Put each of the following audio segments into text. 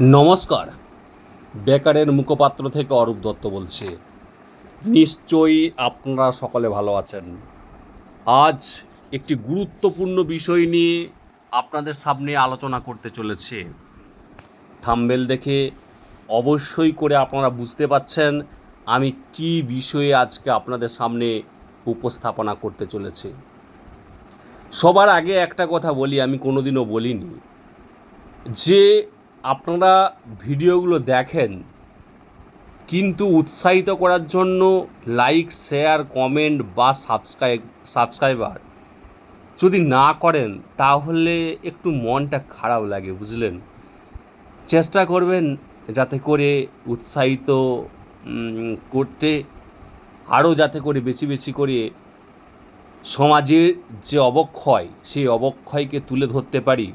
নমস্কার। বেকারের মুখপাত্র থেকে অরূপ দত্ত বলছি। নিশ্চয়ই আপনারা সকলে ভালো আছেন। আজ একটি গুরুত্বপূর্ণ বিষয় নিয়ে আপনাদের সামনে আলোচনা করতে চলেছে। থাম্বেল দেখে অবশ্যই করে আপনারা বুঝতে পাচ্ছেন আমি কি বিষয়ে আজকে আপনাদের সামনে উপস্থাপনা করতে চলেছি। সবার আগে একটা কথা বলি, আমি কোনোদিনও বলিনি। যে আপনারা ভিডিওগুলো দেখেন, কিন্তু উৎসাহিত করার জন্য লাইক শেয়ার কমেন্ট বা সাবস্ক্রাইব সাবস্ক্রাইবার যদি না করেন, তাহলে একটু মনটা খারাপ লাগে, বুঝলেন? চেষ্টা করবেন যাতে করে উৎসাহিত করতে, আরও যাতে করে বেশি বেশি করে সমাজের যে অবক্ষয়, সেই অবক্ষয়কে তুলে ধরতে পারি।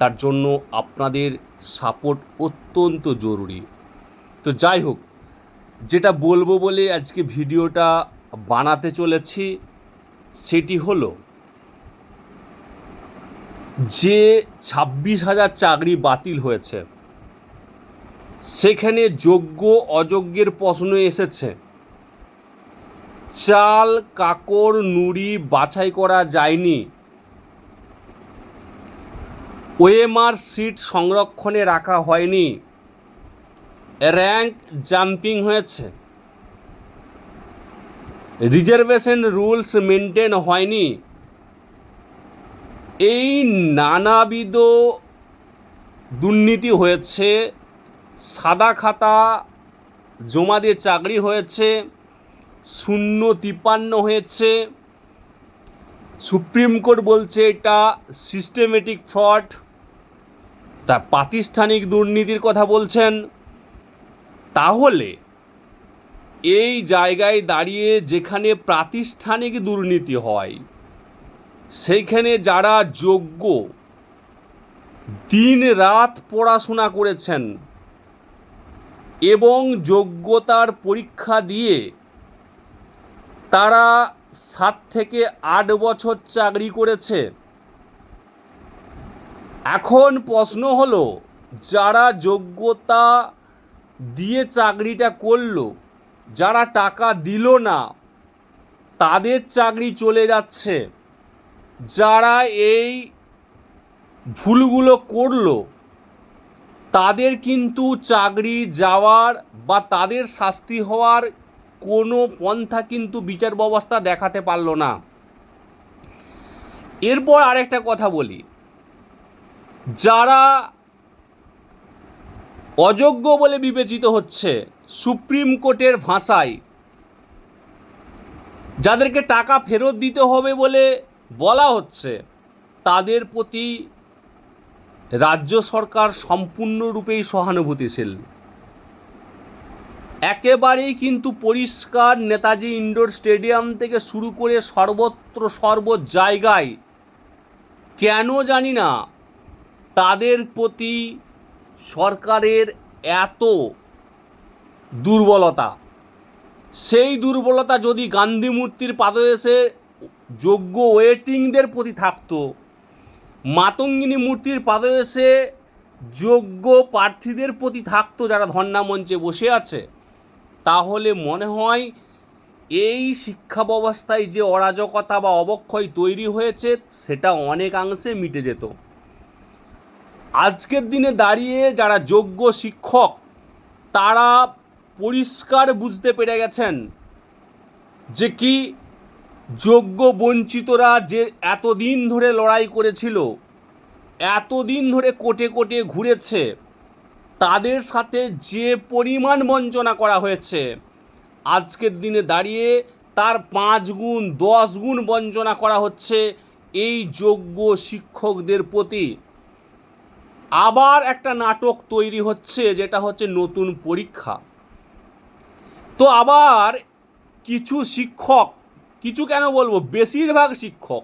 তার জন্য আপনাদের সাপোর্ট অত্যন্ত জরুরি। তো যাই হোক, যেটা বলব বলে আজকে ভিডিওটা বানাতে চলেছি সেটি হলো, যে ছাব্বিশ হাজার চাকরি বাতিল হয়েছে, সেখানে যোগ্য অযোগ্যের প্রশ্ন এসেছে। চাল, কাকড়, নুড়ি বাছাই করা যায়নি। ওএমআর সিট সংরক্ষণে রাখা হয়নি। র্যাঙ্ক জাম্পিং হয়েছে। রিজার্ভেশন রুলস মেনটেন হয়নি। এই নানাবিধ দুর্নীতি হয়েছে। সাদা খাতা জমা দিয়ে চাকরি হয়েছে। শূন্য তিপ্পান্ন হয়েছে। সুপ্রিম কোর্ট বলছে এটা সিস্টেমেটিক ফ্রড তা প্রাতিষ্ঠানিক দুর্নীতির কথা বলছেন। তাহলে এই জায়গায় দাঁড়িয়ে যেখানে প্রাতিষ্ঠানিক দুর্নীতি হয়, সেইখানে যারা যোগ্য দিন রাত পড়াশোনা করেছেন এবং যোগ্যতার পরীক্ষা দিয়ে তারা সাত থেকে আট বছর চাকরি করেছে এখন প্রশ্ন হলো, যারা যোগ্যতা দিয়ে চাকরিটা করল, যারা টাকা দিল না, তাদের চাকরি চলে যাচ্ছে। যারা এই ভুলগুলো করল, তাদের কিন্তু চাকরি যাওয়ার বা তাদের শাস্তি হওয়ার কোনো পন্থা কিন্তু বিচার ব্যবস্থা দেখাতে পারল না। এরপর আরেকটা কথা বলি। যারা অযোগ্য বলে বিবেচিত হচ্ছে সুপ্রিম কোর্টের ভাষায়, যাদেরকে টাকা ফেরত দিতে হবে বলে বলা হচ্ছে, তাদের প্রতি রাজ্য সরকার সম্পূর্ণরূপেই সহানুভূতিশীল। একেবারেই কিন্তু পরিষ্কার নেতাজি ইন্ডোর স্টেডিয়াম থেকে শুরু করে সর্বত্র সর্ব জায়গায়, কেন জানি না তাদের প্রতি সরকারের এত দুর্বলতা, সেই দুর্বলতা যদি গান্ধী মূর্তির পাদদেশে যোগ্য ওয়েটিংদের প্রতি থাকতো, মাতঙ্গিনী মূর্তির পাদদেশে যোগ্য প্রার্থীদের প্রতি থাকতো যারা ধর্ণা মঞ্চে বসে আছে, তাহলে মনে হয় এই শিক্ষা ব্যবস্থায় যে অরাজকতা বা অবক্ষয় তৈরি হয়েছে, সেটা অনেকাংশে মিটে যেত। আজকের দিনে দাঁড়িয়ে যারা যোগ্য শিক্ষক, তারা পরিষ্কার বুঝতে পেরে গেছেন যে কি যোগ্য বঞ্চিতরা যে এতদিন ধরে লড়াই করেছিল, এতদিন ধরে কোটে কোটে ঘুরেছে, তাদের সাথে যে পরিমাণ বঞ্চনা করা হয়েছে, আজকের দিনে দাঁড়িয়ে তার পাঁচ গুণ, দশ গুণ বঞ্চনা করা হচ্ছে এই যোগ্য শিক্ষকদের প্রতি। আবার একটা নাটক তৈরি হচ্ছে, যেটা হচ্ছে নতুন পরীক্ষা। তো আবার কিছু শিক্ষক, কিছু কেন বলব, বেশিরভাগ শিক্ষক,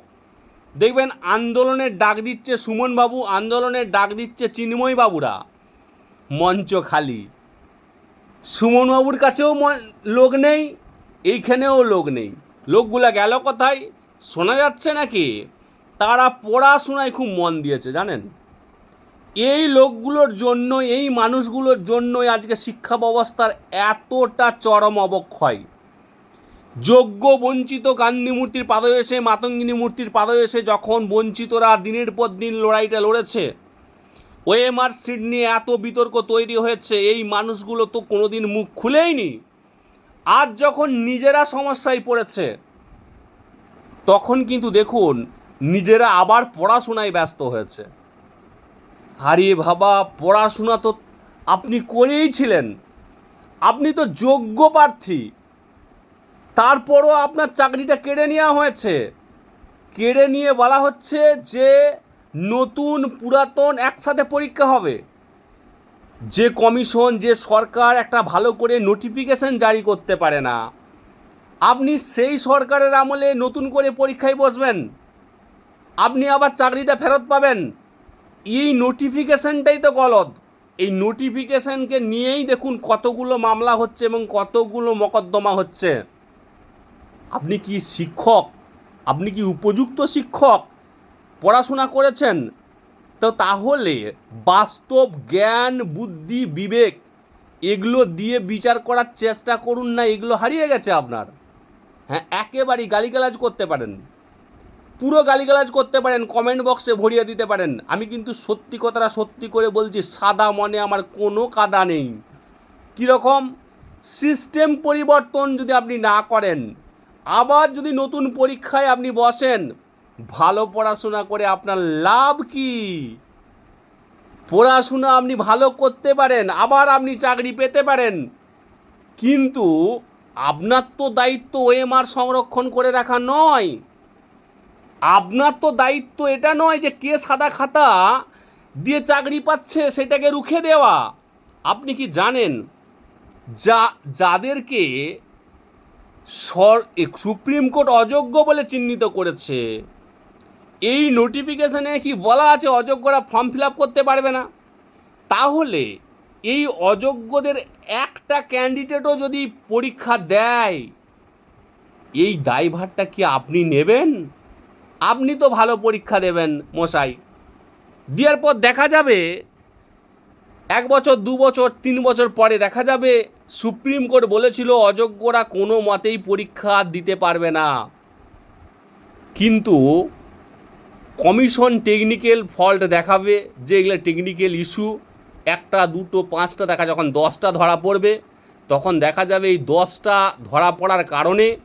দেখবেন আন্দোলনের ডাক দিচ্ছে সুমনবাবু, আন্দোলনের ডাক দিচ্ছে চিন্ময় বাবুরা মঞ্চ খালি। সুমনবাবুর কাছেও লোক নেই, এইখানেও লোক নেই। লোকগুলা গেল কোথায়? শোনা যাচ্ছে নাকি? তারা পড়াশোনায় খুব মন দিয়েছে, জানেন? এই লোকগুলোর জন্য, এই মানুষগুলোর জন্যই আজকে শিক্ষা ব্যবস্থার এতটা চরম অবক্ষয়। যোগ্য বঞ্চিত গান্ধী মূর্তির পাদদেশে, মাতঙ্গিনী মূর্তির পাদদেশে যখন বঞ্চিতরা দিনের পর দিন লড়াইটা লড়েছে ওএমআর সিট নিয়ে এত বিতর্ক তৈরি হয়েছে, এই মানুষগুলো তো কোনোদিন মুখ খুলেইনি। আজ যখন নিজেরা সমস্যায় পড়েছে, তখন কিন্তু দেখুন, নিজেরা আবার পড়াশোনায় ব্যস্ত হয়েছে। আরে বাবা পড়াশোনা তো আপনি করেই ছিলেন। আপনি তো যোগ্য প্রার্থী। তারপরও আপনার চাকরিটা কেড়ে নেওয়া হয়েছে। কেড়ে নিয়ে বলা হচ্ছে যে নতুন পুরাতন একসাথে পরীক্ষা হবে। যে কমিশন, যে সরকার একটা ভালো করে নোটিফিকেশন জারি করতে পারে না। আপনি সেই সরকারের আমলে নতুন করে পরীক্ষায় বসবেন। আপনি আবার চাকরিটা ফেরত পাবেন। এই নোটিফিকেশানটাই তো গলদ। এই নোটিফিকেশানকে নিয়েই দেখুন কতগুলো মামলা হচ্ছে এবং কতগুলো মকদ্দমা হচ্ছে। আপনি কি শিক্ষক? আপনি কি উপযুক্ত শিক্ষক? পড়াশোনা করেছেন? তো তাহলে বাস্তব জ্ঞান, বুদ্ধি, বিবেক, এগুলো দিয়ে বিচার করার চেষ্টা করুন না, এগুলো হারিয়ে গেছে আপনার। হ্যাঁ একেবারেই গালিগালাজ করতে পারেন। পুরো গালিগালাজ করতে পারেন কমেন্ট বক্সে ভরিয়ে দিতে পারেন। আমি কিন্তু সত্যি কথাটা সত্যি করে বলছি, সাদা মনে আমার কোনো কাদা নেই। কীরকম? সিস্টেম পরিবর্তন যদি আপনি না করেন, আবার যদি নতুন পরীক্ষায় আপনি বসেন, ভালো পড়াশোনা করে আপনার লাভ কি? পড়াশোনা আপনি ভালো করতে পারেন, আবার আপনি চাকরি পেতে পারেন। কিন্তু আপনার তো দায়িত্ব ওএমআর সংরক্ষণ করে রাখা নয়। আপনার তো দায়িত্ব এটা নয় যে কে সাদা খাতা দিয়ে চাকরি পাচ্ছে, সেটাকে রুখে দেওয়া। আপনি কি জানেন? যা, যাদেরকে সর সুপ্রিম কোর্ট অযোগ্য বলে চিহ্নিত করেছে, এই নোটিফিকেশানে কি বলা আছে অযোগ্যরা ফর্ম ফিল আপ করতে পারবে না? তাহলে এই অযোগ্যদের একটা ক্যান্ডিডেটও যদি পরীক্ষা দেয়, এই দায়ভারটা কি আপনি নেবেন? আপনি তো ভালো পরীক্ষা দেবেন মশাই। দেওয়ার পর দেখা যাবে, এক বছর, দু বছর, তিন বছর পরে দেখা যাবে, সুপ্রিম কোর্ট বলেছিল অযোগ্যরা কোনো মতেই পরীক্ষা দিতে পারবে না। কিন্তু কমিশন টেকনিক্যাল ফল্ট দেখাবে যে এগুলো টেকনিক্যাল ইস্যু। একটা, দুটো, পাঁচটা, দেখা যখন দশটা ধরা পড়বে, তখন দেখা যাবে এই দশটা ধরা পড়ার কারণে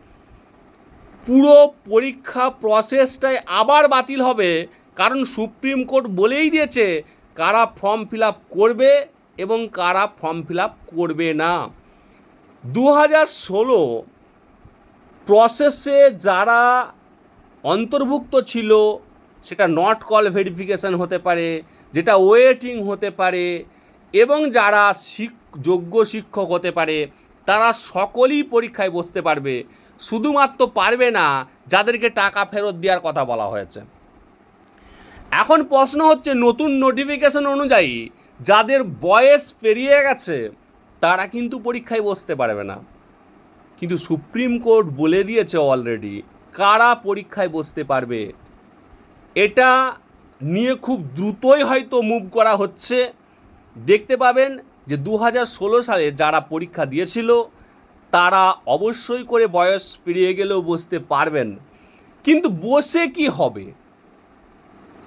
পুরো পরীক্ষা প্রসেসটাই আবার বাতিল হবে। কারণ সুপ্রিম কোর্ট বলেই দিয়েছে, কারা ফর্ম ফিল আপ করবে এবং কারা ফর্ম ফিল আপ করবে না। দু হাজার ষোলো প্রসেসে যারা অন্তর্ভুক্ত ছিল, সেটা নট কল ভেরিফিকেশন হতে পারে, যেটা ওয়েটিং হতে পারে, এবং যারা যোগ্য শিক্ষক হতে পারে, তারা সকলেই পরীক্ষায় বসতে পারবে। শুধুমাত্র পারবে না যাদেরকে টাকা ফেরত দেওয়ার কথা বলা হয়েছে। এখন প্রশ্ন হচ্ছে, নতুন নোটিফিকেশন অনুযায়ী যাদের বয়স পেরিয়ে গেছে, তারা কিন্তু পরীক্ষায় বসতে পারবে না। কিন্তু সুপ্রিম কোর্ট বলে দিয়েছে অলরেডি কারা পরীক্ষায় বসতে পারবে? এটা নিয়ে খুব দ্রুতই হয়তো মুভ করা হচ্ছে। দেখতে পাবেন যে দু হাজার ষোলো সালে যারা পরীক্ষা দিয়েছিল তারা অবশ্যই করে বয়স পেরিয়ে গেলেও বসতে পারবেন। কিন্তু বসে কি হবে?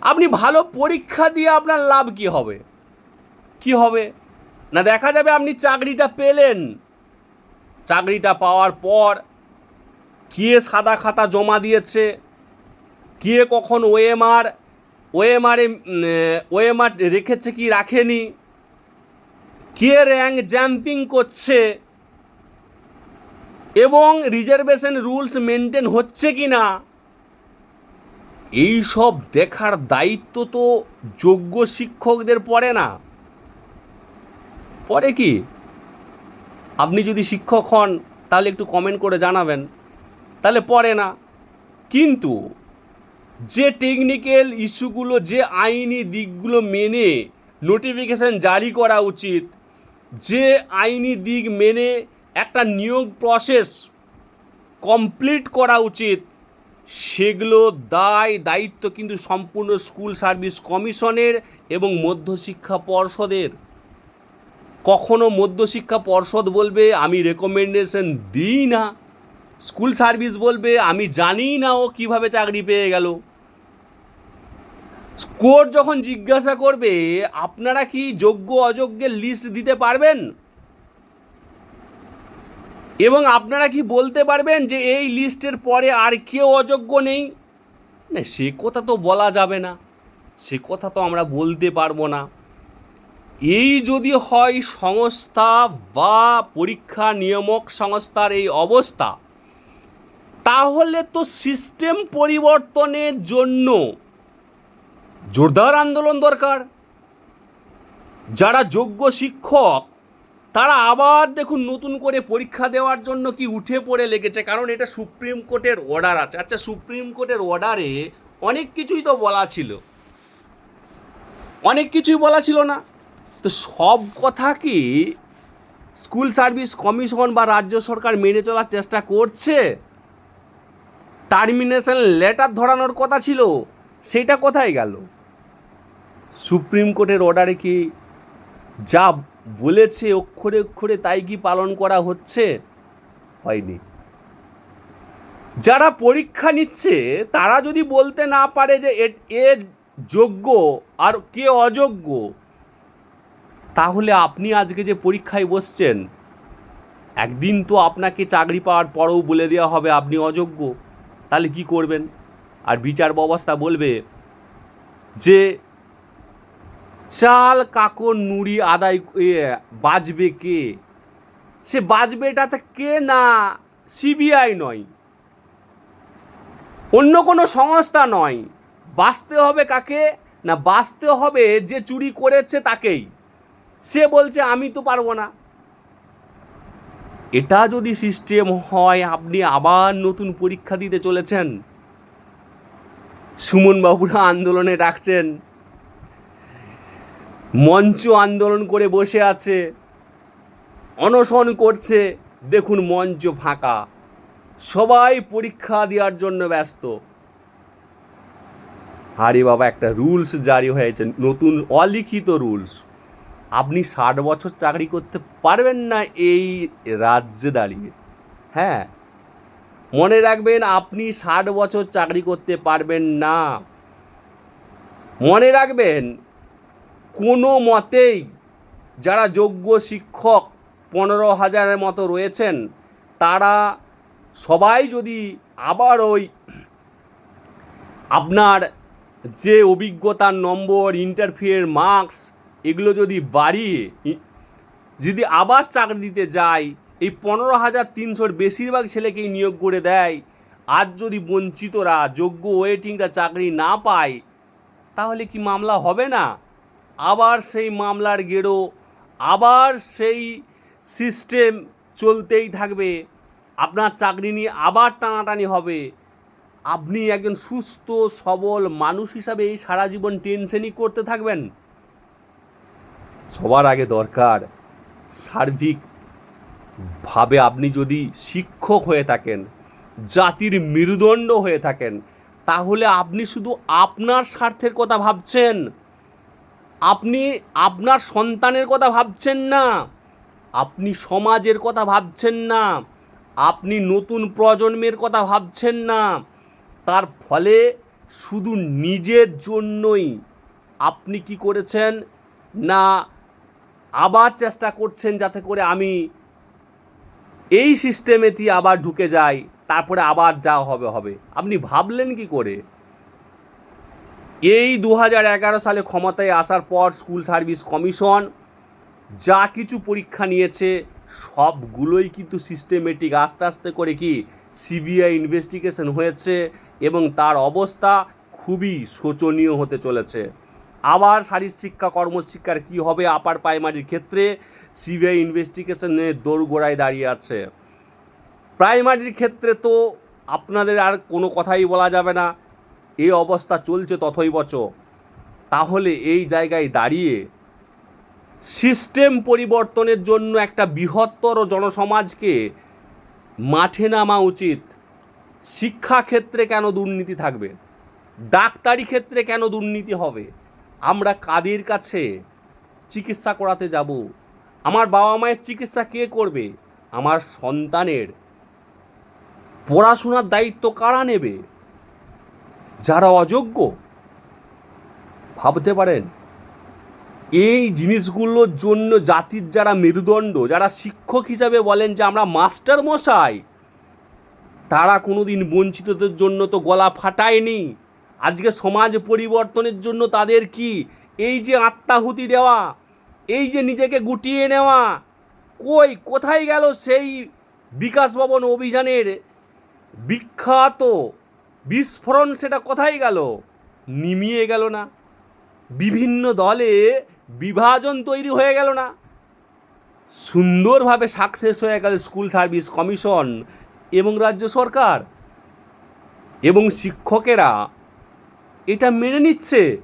আপনি ভালো পরীক্ষা দিয়ে আপনার লাভ কি হবে? কি হবে? না দেখা যাবে আপনি চাকরিটা পেলেন। চাকরিটা পাওয়ার পর কে সাদা খাতা জমা দিয়েছে? কে কখন ওএমআর ওএমআরে ওএমআর রেখেছে কি রাখেনি? কে র্যাঙ্ক জাম্পিং করছে? এবং রিজার্ভেশন রুলস মেনটেন হচ্ছে কি না, এই সব দেখার দায়িত্ব তো যোগ্য শিক্ষকদের পড়ে না। পড়ে কি? আপনি যদি শিক্ষক হন, তাহলে একটু কমেন্ট করে জানাবেন। তাহলে পড়ে না। কিন্তু যে টেকনিক্যাল ইস্যুগুলো যে আইনি দিকগুলো মেনে নোটিফিকেশান জারি করা উচিত, যে আইনি দিক মেনে একটা নিয়োগ প্রসেস কমপ্লিট করা উচিত, সেগুলো দায়, দায়িত্ব কিন্তু সম্পূর্ণ স্কুল সার্ভিস কমিশনের এবং মধ্যশিক্ষা পর্ষদের। কখনো মধ্যশিক্ষা পর্ষদ বলবে, আমি রেকমেন্ডেশন দিই না। স্কুল সার্ভিস বলবে, আমি জানি না ও কীভাবে চাকরি পেয়ে গেল। কোর্ট যখন জিজ্ঞাসা করবে, আপনারা কি যোগ্য অযোগ্যের লিস্ট দিতে পারবেন? এবং আপনারা কি বলতে পারবেন যে এই লিস্টের পরে আর কেউ অযোগ্য নেই? না, সে কথা তো বলা যাবে না। সে কথা তো আমরা বলতে পারব না। এই যদি হয় সংস্থা বা পরীক্ষা নিয়ামক সংস্থার এই অবস্থা, তাহলে তো সিস্টেম পরিবর্তনের জন্য জোরদার আন্দোলন দরকার। যারা যোগ্য শিক্ষক তারা আবার দেখুন নতুন করে পরীক্ষা দেওয়ার জন্য কি উঠে পড়ে লেগেছে, কারণ এটা সুপ্রিম কোর্টের অর্ডার আছে। আচ্ছা সুপ্রিম কোর্টের অর্ডারে অনেক কিছুই তো বলা ছিল। অনেক কিছুই বলা ছিল না। তো সব কথা কি স্কুল সার্ভিস কমিশন বা রাজ্য সরকার মেনে চলার চেষ্টা করছে? টার্মিনেশন লেটার ধরানোর কথা ছিল, সেটা কোথায় গেল? সুপ্রিম কোর্টের অর্ডারে কি যা বলেছে অক্ষরে অক্ষরে তাই কি পালন করা হচ্ছে? হয়নি। যারা পরীক্ষা নিচ্ছে, তারা যদি বলতে না পারে যে এ- যোগ্য আর কে অযোগ্য, তাহলে আপনি আজকে যে পরীক্ষায় বসছেন, একদিন তো আপনাকে চাকরি পাওয়ার পরেও বলে দেওয়া হবে আপনি অযোগ্য। তাহলে কি করবেন? আর বিচার ব্যবস্থা বলবে যে চাল কাকর নুড়ি আদায় বাজবে কে? সে বাজবে এটাতে কে না? সিবিআই নয়। অন্য কোনো সংস্থা নয়। বাঁচতে হবে কাকে? না, বাঁচতে হবে যে চুরি করেছে তাকেই। সে বলছে, আমি তো পারব না। এটা যদি সিস্টেম হয়, আপনি আবার নতুন পরীক্ষা দিতে চলেছেন? সুমন বাবুরা আন্দোলনে ডাকছেন। মঞ্চ আন্দোলন করে বসে আছে, অনশন করছে, দেখুন মঞ্চ ফাঁকা। সবাই পরীক্ষা দেওয়ার জন্য ব্যস্ত। আরে বাবা, একটা রুলস জারি হয়েছে, নতুন অলিখিত রুলস। আপনি ষাট বছর চাকরি করতে পারবেন না এই রাজ্যে দাঁড়িয়ে। হ্যাঁ মনে রাখবেন আপনি ষাট বছর চাকরি করতে পারবেন না। মনে রাখবেন কোনো মতেই যারা যোগ্য শিক্ষক পনেরো হাজারের মতো রয়েছেন, তারা সবাই যদি আবার ওই আপনার যে অভিজ্ঞতার নম্বর ইন্টারভিউয়ের মার্কস এগুলো যদি বাড়িয়ে, যদি আবার চাকরি দিতে যায়, এই পনেরো হাজার তিনশোর বেশিরভাগ ছেলেকেই নিয়োগ করে দেয়, আজ যদি বঞ্চিতরা, যোগ্য ওয়েটিংটা চাকরি না পায়, তাহলে কি মামলা হবে না? আবার সেই মামলার গেড়ো আবার সেই সিস্টেম চলতেই থাকবে। আপনার চাকরি নিয়ে আবার টানাটানি হবে। আপনি একজন সুস্থ, সবল মানুষ হিসাবে এই সারা জীবন টেনশনই করতে থাকবেন। সবার আগে দরকার সার্বিক ভাবে আপনি যদি শিক্ষক হয়ে থাকেন, জাতির মেরুদণ্ড হয়ে থাকেন, তাহলে আপনি শুধু আপনার স্বার্থের কথা ভাবছেন। আপনি আপনার সন্তানের কথা ভাবছেন না, আপনি সমাজের কথা ভাবছেন না, আপনি নতুন প্রজন্মের কথা ভাবছেন না, তার ফলে শুধু নিজের জন্যই আপনি কি করেছেন? না, আবার চেষ্টা করছেন যাতে করে আমি এই সিস্টেমেতেই আবার ঢুকে যাই, তারপরে আবার যা হবে হবে। আপনি ভাবলেন কি করে? এই দু হাজার এগারো সালে ক্ষমতায় আসার পর স্কুল সার্ভিস কমিশন যা কিছু পরীক্ষা নিয়েছে, সবগুলোই কিন্তু সিস্টেমেটিক আস্তে আস্তে করে কি সিবিআই ইনভেস্টিগেশন হয়েছে এবং তার অবস্থা খুবই শোচনীয় হতে চলেছে। আবার শারীরশিক্ষা কর্মশিক্ষার কি হবে আপার প্রাইমারির ক্ষেত্রে সিবিআই ইনভেস্টিগেশনে দোরগোড়ায় দাঁড়িয়ে আছে। প্রাইমারির ক্ষেত্রে তো আপনাদের আর কোনো কথাই বলা যাবে না। এই অবস্থা চলছে তথই বচ। তাহলে এই জায়গায় দাঁড়িয়ে সিস্টেম পরিবর্তনের জন্য একটা বৃহত্তর জনসমাজকে মাঠে নামা উচিত। শিক্ষা ক্ষেত্রে কেন দুর্নীতি থাকবে? ডাক্তারি ক্ষেত্রে কেন দুর্নীতি হবে? আমরা কাদের কাছে চিকিৎসা করাতে যাব? আমার বাবা মায়ের চিকিৎসা কে করবে? আমার সন্তানের পড়াশোনার দায়িত্ব কারা নেবে? যারা অযোগ্য, ভাবতে পারেন, এই জিনিসগুলোর জন্য জাতির যারা মেরুদণ্ড, যারা শিক্ষক হিসাবে বলেন যে আমরা মাস্টার মশাই, তারা কোনোদিন বঞ্চিতদের জন্য তো গলা ফাটায়নি। আজকে সমাজ পরিবর্তনের জন্য তাদের কি? এই যে আত্মাহুতি দেওয়া, এই যে নিজেকে গুটিয়ে নেওয়া, কই, কোথায় গেল সেই বিকাশ ভবন অভিযানের বিখ্যাত বিস্ফোরণ সেটা কোথায় গেল? নিমিয়ে গেল না। বিভিন্ন দলে বিভাজন তৈরি হয়ে গেল না। সুন্দরভাবে সাকসেস হয়ে গেল স্কুল সার্ভিস কমিশন এবং রাজ্য সরকার। এবং শিক্ষকেরা এটা মেনে নিচ্ছে।